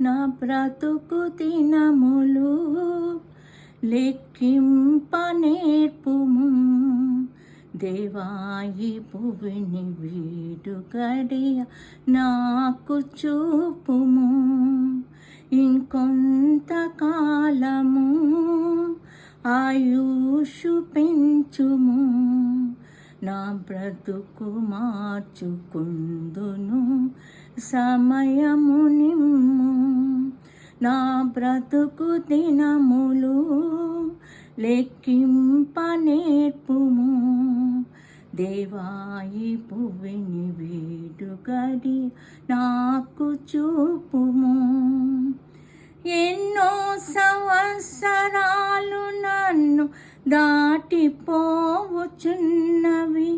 నా బ్రతుకు దినములు లెక్కింపనేర్పుము. దేవాయి భువిని వీడు గడియ నాకు చూపుము. ఇంకొంత కాలము ఆయుషు పెంచుము. నా బ్రతుకు మార్చుకుందును సమయము నిమ్ము. నా బ్రతుకు దినములు లెక్కింప నేర్పుము దేవాయి పువ్విని వేడుగడి నాకు చూపుము. ఎన్నో సంవత్సరాలు నన్ను దాటిపోవచున్నవి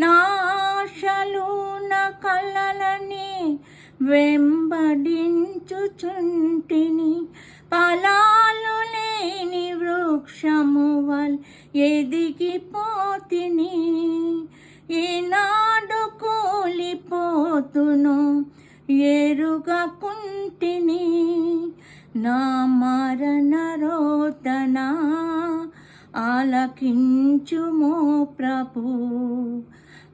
నాశలు నా కలలని వెంబడించుచుంటిని. ఫలాలు లేని వృక్షము వల్ ఎదిగిపోతిని. ఈనాడు కూలిపోతును ఎరుగా కుంటిని నా మరణ రోదన ఆలకించుమో ప్రభు.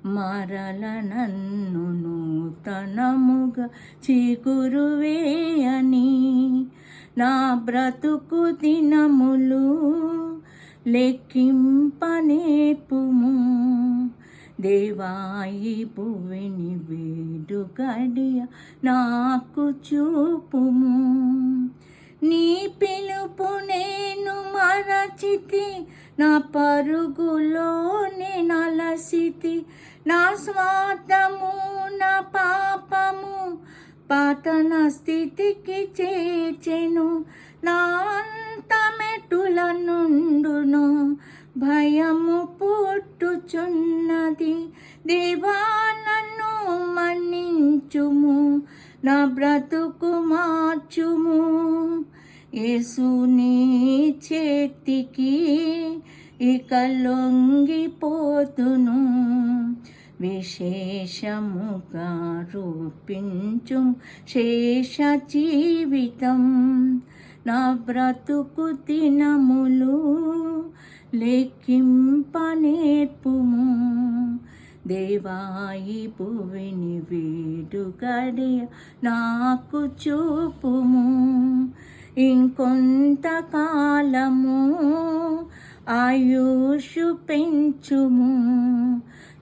మరల నన్ను నూతనముగా చిగురువేయని నా బ్రతుకు దినములు లెక్కింపనేపుము. దేవాయి పువ్విని వేడు గడియ నాకు చూపుము. నీ పిలుపు నేను మరచితి నా పరుగులోనే నలసితి. నా స్వార్థము నా పాపము పతన స్థితికి చేర్చెను. నా అంతమెటుల నుండును భయము పుట్టుచున్నది. దేవా నన్ను మన్నించుము నా బ్రతుకు మార్చుము. యేసుని చేతికి ఇక లొంగిపోతును. విశేషముగా రూపించు శేష జీవితం నా బ్రతుకు దినములు లెక్కింప నేర్పుము దేవాయి భువిని వీడు గడియ నాకు చూపుము. ఇంకొంతకాలము ఆయుషు పెంచుము.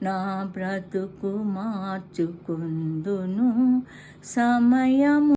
నా బ్రతుకు మార్చుకుందును. సమయము